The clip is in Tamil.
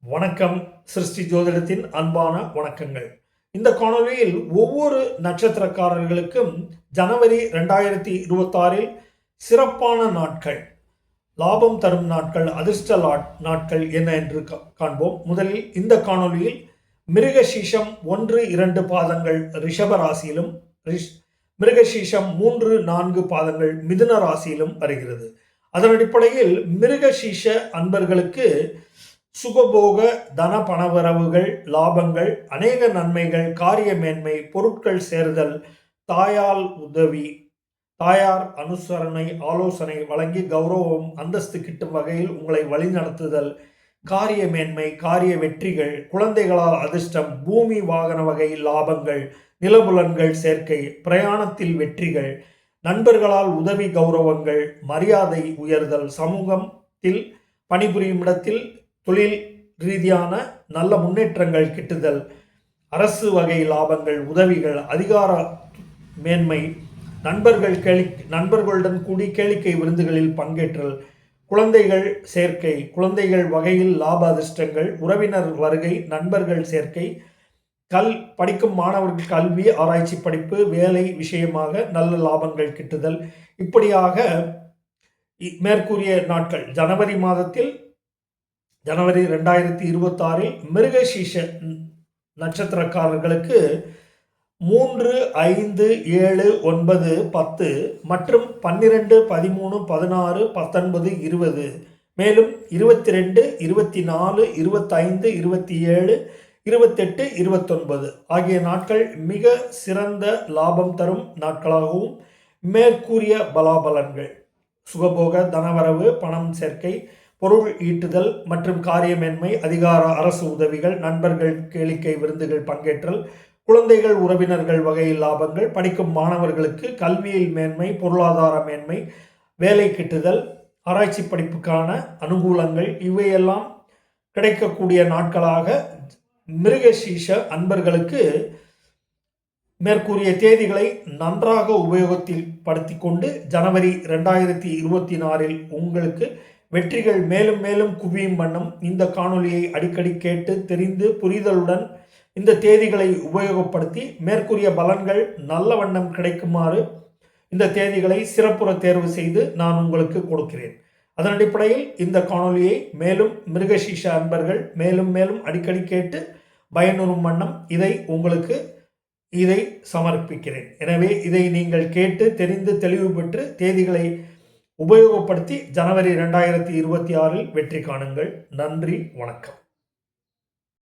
வணக்கம் சிருஷ்டி ஜோதிடத்தின் அன்பான வணக்கங்கள். இந்த காணொளியில் ஒவ்வொரு நட்சத்திரக்காரர்களுக்கும் ஜனவரி ரெண்டாயிரத்தி இருபத்தாறில் சிறப்பான நாட்கள். லாபம் தரும் நாட்கள் அதிர்ஷ்ட நாட்கள் என்ன என்று கா- காண்போம். முதலில் இந்த காணொளியில் மிருகசீஷம் ஒன்று இரண்டு பாதங்கள் ரிஷப ராசியிலும் ரிஷ் மிருகசீஷம் மூன்று நான்கு பாதங்கள் மிதுன ராசியிலும் வருகிறது. அதன் அடிப்படையில் மிருகசீஷ அன்பர்களுக்கு சுகபோக தன பணவரவுகள் லாபங்கள் அநேக நன்மைகள் காரிய மேன்மை பொருட்கள் சேர்தல் தாயால் உதவி தாயார் அனுசரணை ஆலோசனை வழங்கி கௌரவம் அந்தஸ்து கிட்டும் வகையில் உங்களை வழிநடத்துதல் காரிய மேன்மை காரிய வெற்றிகள் குழந்தைகளால் அதிர்ஷ்டம் பூமி வாகன வகை லாபங்கள் நிலபுலன்கள் சேர்க்கை பிரயாணத்தில் வெற்றிகள் நண்பர்களால் உதவி கௌரவங்கள் மரியாதை உயர்தல் சமூகத்தில் பணிபுரியும் இடத்தில் தொழில் ரீதியான நல்ல முன்னேற்றங்கள் கிட்டுதல் அரசு வகை லாபங்கள் உதவிகள் அதிகார மேன்மை நண்பர்கள் கேளி நண்பர்களுடன் கூடி கேளிக்கை விருந்துகளில் பங்கேற்றல் குழந்தைகள் சேர்க்கை குழந்தைகள் வகையில் லாப அதிர்ஷ்டங்கள் உறவினர் வருகை நண்பர்கள் சேர்க்கை கல் படிக்கும் மாணவர்கள் கல்வி ஆராய்ச்சி படிப்பு வேலை விஷயமாக நல்ல லாபங்கள் கிட்டுதல். இப்படியாக மேற்கூறிய நாட்கள் ஜனவரி மாதத்தில் ஜனவரி ரெண்டாயிரத்தி இருபத்தாறில் மிருகசீஷ நட்சத்திரக்காரர்களுக்கு மூன்று ஐந்து ஏழு ஒன்பது பத்து மற்றும் பன்னிரெண்டு பதிமூணு பதினாறு பத்தொன்பது இருபது. மேலும் இருபத்தி ரெண்டு இருபத்தி நாலு இருபத்தைந்து இருபத்தி ஏழு இருபத்தெட்டு இருபத்தொன்பது ஆகிய நாட்கள் மிக சிறந்த லாபம் தரும் நாட்களாகவும் மேற்கூறிய பலாபலன்கள். சுகபோக தனவரவு பணம் சேர்க்கை பொருள் ஈட்டுதல் மற்றும் காரியமேன்மை அதிகார அரசு உதவிகள் நண்பர்கள் கேளிக்கை விருந்துகள் பங்கேற்றல் குழந்தைகள் உறவினர்கள் வகையில் லாபங்கள் படிக்கும் மாணவர்களுக்கு கல்வியில் மேன்மை பொருளாதார மேன்மை வேலை கிட்டுதல் ஆராய்ச்சி படிப்புக்கான அனுகூலங்கள் இவையெல்லாம் கிடைக்கக்கூடிய நாட்களாக மிருகசீஷ அன்பர்களுக்கு மேற்கூறிய தேதிகளை நன்றாக உபயோகத்தில் படுத்தி கொண்டு ஜனவரி ரெண்டாயிரத்தி இருபத்தி நாலில் உங்களுக்கு வெற்றிகள் மேலும் மேலும் குவியும் வண்ணம் இந்த காணொளியை அடிக்கடி கேட்டு தெரிந்து புரிதலுடன் இந்த தேதிகளை உபயோகப்படுத்தி மேற்கூறிய பலன்கள் நல்ல வண்ணம் கிடைக்குமாறு இந்த தேதிகளை சிறப்புற தேர்வு செய்து நான் உங்களுக்கு கொடுக்கிறேன். அதன் அடிப்படையில் இந்த காணொளியை மேலும் மிருகசீஷ அன்பர்கள் மேலும் மேலும் அடிக்கடி கேட்டு பயனுறும் வண்ணம் இதை உங்களுக்கு இதை சமர்ப்பிக்கிறேன். எனவே இதை நீங்கள் கேட்டு தெரிந்து தெளிவு பெற்று தேதிகளை உபயோகப்படுத்தி ஜனவரி ரெண்டாயிரத்தி இருபத்தி ஆறில் வெற்றி காணுங்கள். நன்றி வணக்கம்.